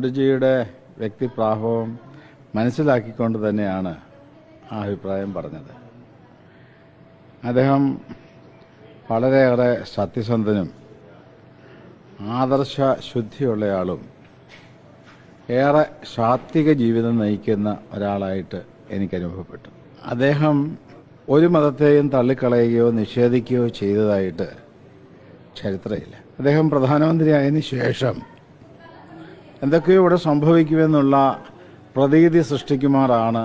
മോഡിജിയുടെ വ്യക്തിപ്രാഭവം മനസ്സിലാക്കിക്കൊണ്ട് തന്നെയാണ് ആ അഭിപ്രായം പറഞ്ഞത്. അദ്ദേഹം വളരെയേറെ സത്യസന്ധനും ആദർശ ശുദ്ധിയുള്ളയാളും ഏറെ സാത്വിക ജീവിതം നയിക്കുന്ന ഒരാളായിട്ട് എനിക്ക് അനുഭവപ്പെട്ടു അദ്ദേഹം ഒരു മതത്തെയും തള്ളിക്കളയുകയോ നിഷേധിക്കുകയോ ചെയ്തതായിട്ട് ചരിത്രമില്ല. അദ്ദേഹം പ്രധാനമന്ത്രിയായതിനു ശേഷം എന്തൊക്കെയോ ഇവിടെ സംഭവിക്കുമെന്നുള്ള പ്രതീതി സൃഷ്ടിക്കുമാറാണ്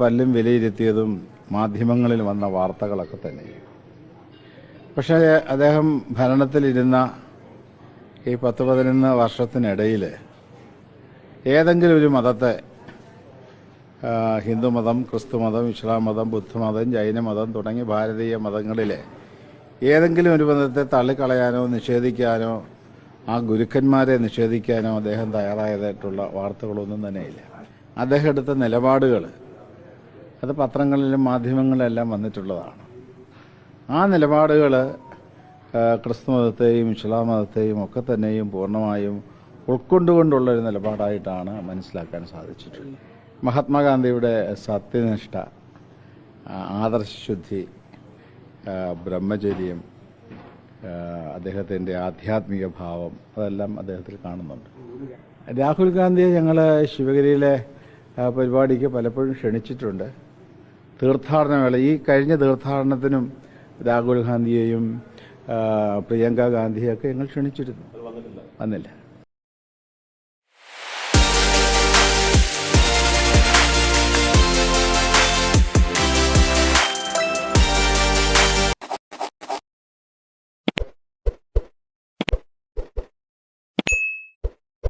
പല്ലും വിലയിരുത്തിയതും മാധ്യമങ്ങളിൽ വന്ന വാർത്തകളൊക്കെ തന്നെ. പക്ഷേ അദ്ദേഹം ഭരണത്തിലിരുന്ന ഈ പത്ത് പതിനൊന്ന് വർഷത്തിനിടയിൽ ഏതെങ്കിലും ഒരു മതത്തെ ഹിന്ദുമതം ക്രിസ്തുമതം ഇസ്ലാം മതം ബുദ്ധമതം ജൈനമതം തുടങ്ങി ഭാരതീയ മതങ്ങളിലെ ഏതെങ്കിലും ഒരു മതത്തെ തള്ളിക്കളയാനോ നിഷേധിക്കാനോ ആ ഗുരുക്കന്മാരെ നിഷേധിക്കാനോ അദ്ദേഹം തയ്യാറായതായിട്ടുള്ള വാർത്തകളൊന്നും തന്നെയില്ല. അദ്ദേഹം എടുത്ത നിലപാടുകൾ അത് പത്രങ്ങളിലും മാധ്യമങ്ങളിലെല്ലാം വന്നിട്ടുള്ളതാണ്. ആ നിലപാടുകൾ ക്രിസ്തു മതത്തെയും ഇസ്ലാം മതത്തെയും ഒക്കെ തന്നെയും പൂർണമായും ഉൾക്കൊണ്ടുകൊണ്ടുള്ളൊരു നിലപാടായിട്ടാണ് മനസ്സിലാക്കാൻ സാധിച്ചിട്ടുള്ളത്. മഹാത്മാഗാന്ധിയുടെ സത്യനിഷ്ഠ ആദർശശുദ്ധി ബ്രഹ്മചര്യം അദ്ദേഹത്തിന്റെ ആധ്യാത്മിക ഭാവം അതെല്ലാം അദ്ദേഹത്തിൽ കാണുന്നുണ്ട്. രാഹുൽ ഗാന്ധിയെ ഞങ്ങൾ ശിവഗിരിയിലെ പരിപാടിക്ക് പലപ്പോഴും ക്ഷണിച്ചിട്ടുണ്ട്. തീർത്ഥാടന വേള ഈ കഴിഞ്ഞ തീർത്ഥാടനത്തിനും രാഹുൽ ഗാന്ധിയെയും പ്രിയങ്ക ഗാന്ധിയെയൊക്കെ ഞങ്ങൾ ക്ഷണിച്ചിരുന്നു. വന്നില്ല.